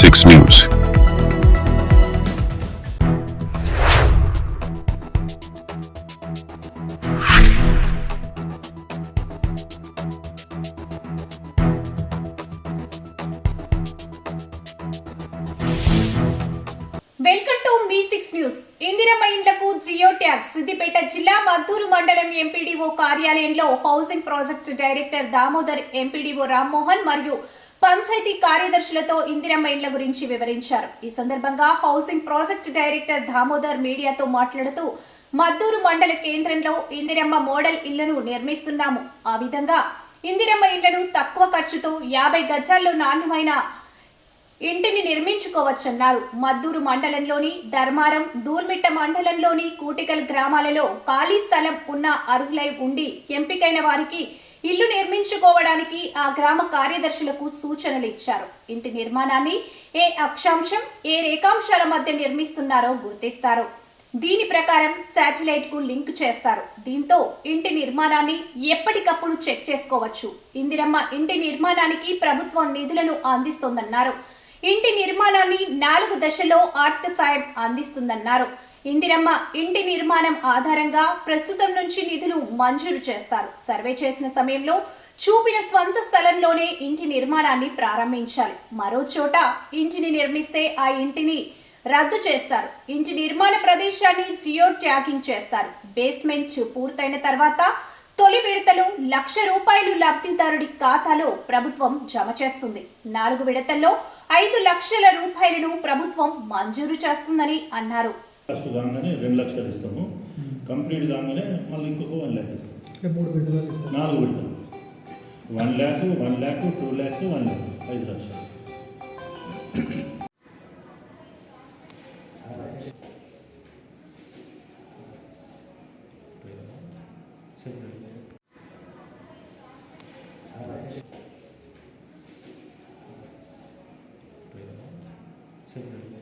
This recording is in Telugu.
B6 News. Welcome to B six news Indiramma ఇండ్లకు జియో ట్యాక్స్ సిద్దిపేట జిల్లా మద్దూరు మండలం ఎంపీడీఓ కార్యాలయంలో housing project director Damodar MPDO Rammohan మరియు పంచాయతీ కార్యదర్శులతో ఇందిరమ్మ ఇండ్ల గురించి వివరించారు. ఈ సందర్భంగా హౌసింగ్ ప్రాజెక్ట్ డైరెక్టర్ దామోదర్ మీడియాతో మాట్లాడుతూ మద్దూరు మండల కేంద్రంలో ఇందిరమ్మ మోడల్ ఇళ్ళను నిర్మిస్తున్నాము. ఆ విధంగా ఇందిరమ్మ ఇండ్లను తక్కువ ఖర్చుతో యాభై గజాల్లో నాణ్యమైన ఇంటిని నిర్మించుకోవచ్చన్నారు. మద్దూరు మండలంలోని ధర్మారం దూర్మిట్ట మండలంలోని కూటికల్ గ్రామాలలో ఖాళీ స్థలం ఉన్న అర్హులై ఉండి ఎంపికైన వారికి ఇల్లు నిర్మించుకోవడానికి ఆ గ్రామ కార్యదర్శులకు సూచనలు ఇచ్చారు. ఇంటి నిర్మాణాన్ని ఏ అక్షాంశం ఏ రేఖాంశాల మధ్య నిర్మిస్తున్నారో గుర్తిస్తారు. దీని ప్రకారం శాటిలైట్కు లింక్ చేస్తారు. దీంతో ఇంటి నిర్మాణాన్ని ఎప్పటికప్పుడు చెక్ చేసుకోవచ్చు. ఇందిరమ్మ ఇంటి నిర్మాణానికి ప్రభుత్వం నిధులను అందిస్తోందన్నారు. ఇంటి నిర్మాణాన్ని నాలుగు దశల్లో ఆర్థిక సాయం అందిస్తుందన్నారు. ఇందిరమ్మ ఇంటి నిర్మాణం ఆధారంగా ప్రస్తుతం నుంచి నిధులు మంజూరు చేస్తారు. సర్వే చేసిన సమయంలో చూపిన స్వంత స్థలంలోనే ఇంటి నిర్మాణాన్ని ప్రారంభించాలి. మరో చోట ఇంటిని నిర్మిస్తే ఆ ఇంటిని రద్దు చేస్తారు. ఇంటి నిర్మాణ ప్రదేశాన్ని జియో ట్యాగింగ్ చేస్తారు. బేస్మెంట్ పూర్తయిన తర్వాత తొలి విడతలో లక్ష రూపాయలు లబ్ధిదారుడి ఖాతాలో ప్రభుత్వం జమ చేస్తుంది. నాలుగు విడతల్లో ఐదు లక్షల రూపాయలను ప్రభుత్వం మంజూరు చేస్తుందని అన్నారు. ఫస్ట్ కాగానే రెండు లక్షలు ఇస్తాము. కంప్లీట్ కాగానే మళ్ళీ ఇంకొక వన్ ల్యాక్ మూడు ఇస్తారు నాలుగు విడతలు. One lakh one lakh two lakhs one lakh ఐదు లక్షలు. Same